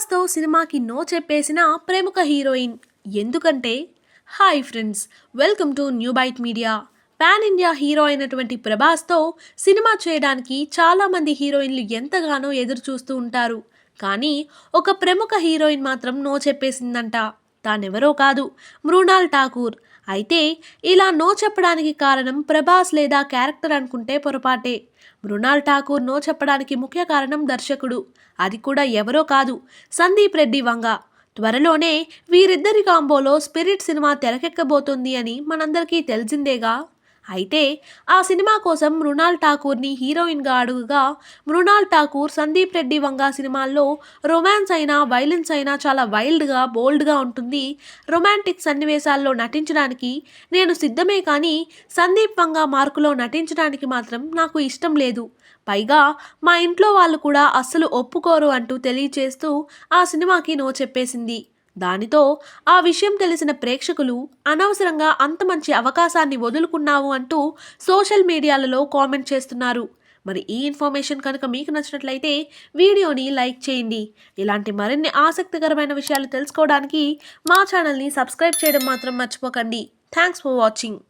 ప్రభాస్తో సినిమాకి నో చెప్పేసిన ప్రముఖ హీరోయిన్. ఎందుకంటే? Hi friends welcome to New Byte Media. Pan India hero అయినటువంటి ప్రభాస్తో సినిమా చేయడానికి చాలామంది హీరోయిన్లు ఎంతగానో ఎదురు చూస్తూ ఉంటారు. కానీ ఒక ప్రముఖ హీరోయిన్ మాత్రం నో చెప్పేసిందంట. తానెవరో కాదు మృణాల్ ఠాకూర్. అయితే ఇలా నో చెప్పడానికి కారణం ప్రభాస్ లేదా క్యారెక్టర్ అనుకుంటే పొరపాటే. మృణాల్ ఠాకూర్ నో చెప్పడానికి ముఖ్య కారణం దర్శకుడు. అది కూడా ఎవరో కాదు సందీప్ రెడ్డి వంగ. త్వరలోనే వీరిద్దరి కాంబోలో స్పిరిట్ సినిమా తెరకెక్కబోతోంది అని మనందరికీ తెలిసిందేగా? అయితే ఆ సినిమా కోసం మృణాల్ ఠాకూర్ని హీరోయిన్గా అడుగుగా మృణాల్ ఠాకూర్ సందీప్ రెడ్డి వంగ సినిమాల్లో రొమాన్స్ అయినా వైలెన్స్ అయినా చాలా వైల్డ్గా బోల్డ్గా ఉంటుంది. రొమాంటిక్ సన్నివేశాల్లో నటించడానికి నేను సిద్ధమే కానీ సందీప్ వంగ మార్కులో నటించడానికి మాత్రం నాకు ఇష్టం లేదు. పైగా మా ఇంట్లో వాళ్ళు కూడా అస్సలు ఒప్పుకోరు అంటూ తెలియచేస్తూ ఆ సినిమాకి నో చెప్పేసింది. దానితో ఆ విషయం తెలిసిన ప్రేక్షకులు అనవసరంగా అంత మంచి అవకాశాన్ని వదులుకున్నావు అంటూ సోషల్ మీడియాలలో కామెంట్ చేస్తున్నారు. మరి ఈ ఇన్ఫర్మేషన్ కనుక మీకు నచ్చినట్లయితే వీడియోని లైక్ చేయండి. ఇలాంటి మరిన్ని ఆసక్తికరమైన విషయాలు తెలుసుకోవడానికి మా ఛానల్ని సబ్స్క్రైబ్ చేయడం మాత్రం మర్చిపోకండి. Thanks for watching.